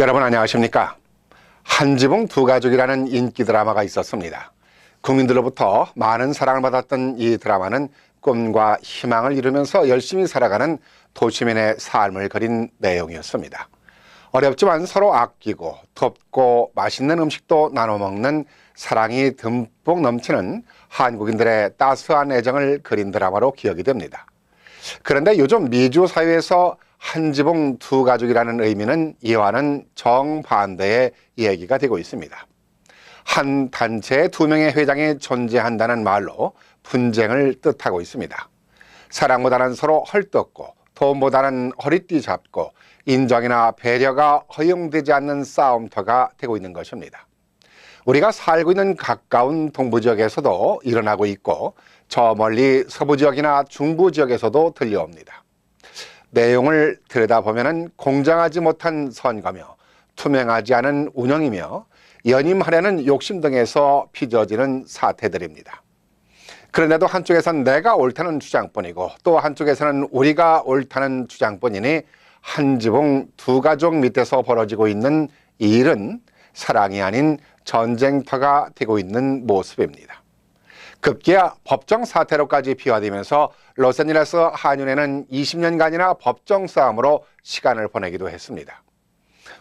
여러분 안녕하십니까? 한 지붕 두 가족이라는 인기 드라마가 있었습니다. 국민들로부터 많은 사랑을 받았던 이 드라마는 꿈과 희망을 이루면서 열심히 살아가는 도시민의 삶을 그린 내용이었습니다. 어렵지만 서로 아끼고 돕고 맛있는 음식도 나눠 먹는 사랑이 듬뿍 넘치는 한국인들의 따스한 애정을 그린 드라마로 기억이 됩니다. 그런데 요즘 미주 사회에서 한 지붕 두 가족이라는 의미는 이와는 정반대의 얘기가 되고 있습니다. 한 단체에 두 명의 회장이 존재한다는 말로 분쟁을 뜻하고 있습니다. 사랑보다는 서로 헐뜯고 돈보다는 허리띠 잡고 인정이나 배려가 허용되지 않는 싸움터가 되고 있는 것입니다. 우리가 살고 있는 가까운 동부 지역에서도 일어나고 있고 저 멀리 서부 지역이나 중부 지역에서도 들려옵니다. 내용을 들여다보면 공정하지 못한 선거며 투명하지 않은 운영이며 연임하려는 욕심 등에서 빚어지는 사태들입니다. 그런데도 한쪽에선 내가 옳다는 주장뿐이고 또 한쪽에서는 우리가 옳다는 주장뿐이니 한 지붕 두 가족 밑에서 벌어지고 있는 이 일은 사랑이 아닌 전쟁터가 되고 있는 모습입니다. 급기야 법정 사태로까지 비화되면서 로스앤젤레스 한윤회는 20년간이나 법정 싸움으로 시간을 보내기도 했습니다.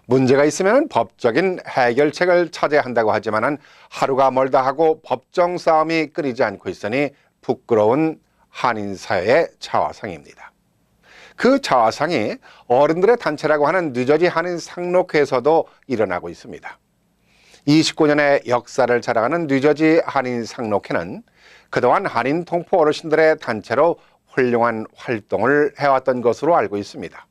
문제가 있으면 법적인 해결책을 찾아야 한다고 하지만 하루가 멀다 하고 법정 싸움이 끊이지 않고 있으니 부끄러운 한인 사회의 자화상입니다. 그 자화상이 어른들의 단체라고 하는 뉴저지 한인 상록회에서도 일어나고 있습니다. 29년의 역사를 자랑하는 뉴저지 한인 상록회는 그동안 한인 동포 어르신들의 단체로 훌륭한 활동을 해왔던 것으로 알고 있습니다.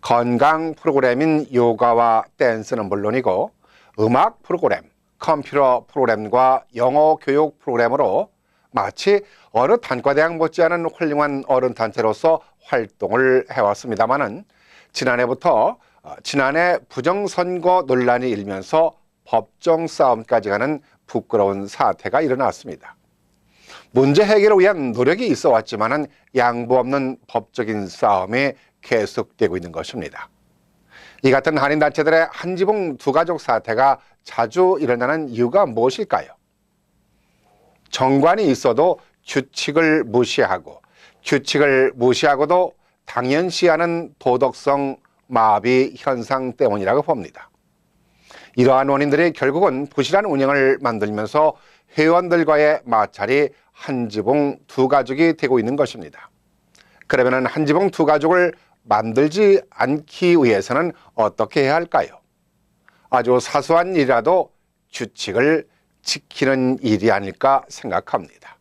건강 프로그램인 요가와 댄스는 물론이고 음악 프로그램, 컴퓨터 프로그램과 영어 교육 프로그램으로 마치 어느 단과대학 못지않은 훌륭한 어른 단체로서 활동을 해왔습니다마는 지난해부터 어, 지난해 부정선거 논란이 일면서 법정 싸움까지 가는 부끄러운 사태가 일어났습니다. 문제 해결을 위한 노력이 있어 왔지만은 양보 없는 법적인 싸움이 계속되고 있는 것입니다. 이 같은 한인 단체들의 한 지붕 두 가족 사태가 자주 일어나는 이유가 무엇일까요? 정관이 있어도 규칙을 무시하고 규칙을 무시하고도 당연시하는 도덕성 마비 현상 때문이라고 봅니다. 이러한 원인들이 결국은 부실한 운영을 만들면서 회원들과의 마찰이 한 지붕 두 가족이 되고 있는 것입니다. 그러면 한 지붕 두 가족을 만들지 않기 위해서는 어떻게 해야 할까요? 아주 사소한 일이라도 규칙을 지키는 일이 아닐까 생각합니다.